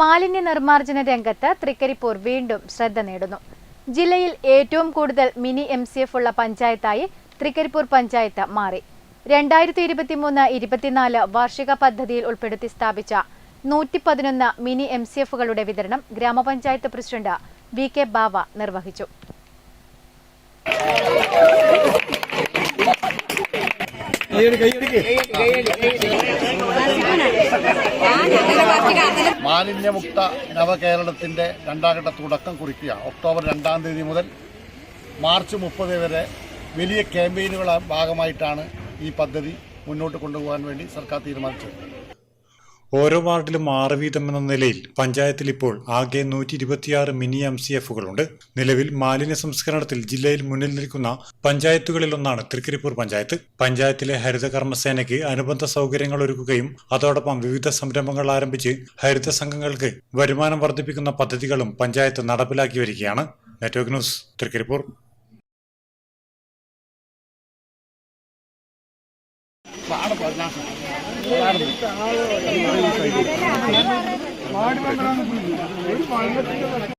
മാലിന്യ നിർമ്മാർജന രംഗത്ത് തൃക്കരിപ്പൂർ വീണ്ടും ശ്രദ്ധ നേടുന്നു. ജില്ലയിൽ ഏറ്റവും കൂടുതൽ മിനി എം സി എഫ് ഉള്ള പഞ്ചായത്തായി തൃക്കരിപ്പൂർ പഞ്ചായത്ത് മാറി. രണ്ടായിരത്തി ഇരുപത്തിമൂന്ന് ഇരുപത്തിനാല് വാർഷിക പദ്ധതിയിൽ ഉൾപ്പെടുത്തി സ്ഥാപിച്ച നൂറ്റി പതിനൊന്ന് മിനി എം സി എഫുകളുടെ വിതരണം ഗ്രാമപഞ്ചായത്ത് പ്രസിഡന്റ് വി കെ ബാവ നിർവഹിച്ചു. മാലിന്യമുക്ത നവകേരളത്തിന്റെ രണ്ടാംഘട്ട തുടക്കം കുറിക്കുക. ഒക്ടോബർ രണ്ടാം തീയതി മുതൽ മാർച്ച് മുപ്പത് വരെ വലിയ ക്യാമ്പയിനുകളുടെ ഭാഗമായിട്ടാണ് ഈ പദ്ധതി മുന്നോട്ട് കൊണ്ടുപോകാൻ വേണ്ടി സർക്കാർ തീരുമാനിച്ചത്. ഓരോ വാർഡിലും ആറ് വീതം എന്ന നിലയിൽ പഞ്ചായത്തിൽ ഇപ്പോൾ ആകെ നൂറ്റി ഇരുപത്തിയാറ് മിനി എം സി എഫുകളുണ്ട്. നിലവിൽ മാലിന്യ സംസ്കരണത്തിൽ ജില്ലയിൽ മുന്നിൽ നിൽക്കുന്ന പഞ്ചായത്തുകളിലൊന്നാണ് തൃക്കരിപ്പൂർ പഞ്ചായത്ത്. പഞ്ചായത്തിലെ ഹരിത കർമ്മസേനയ്ക്ക് അനുബന്ധ സൗകര്യങ്ങൾ ഒരുക്കുകയും അതോടൊപ്പം വിവിധ സംരംഭങ്ങൾ ആരംഭിച്ച് ഹരിത സംഘങ്ങൾക്ക് വരുമാനം വർദ്ധിപ്പിക്കുന്ന പദ്ധതികളും പഞ്ചായത്ത് നടപ്പിലാക്കി വരികയാണ്. Network news Trikaripur. വാർഡ് മെമ്പറാണ്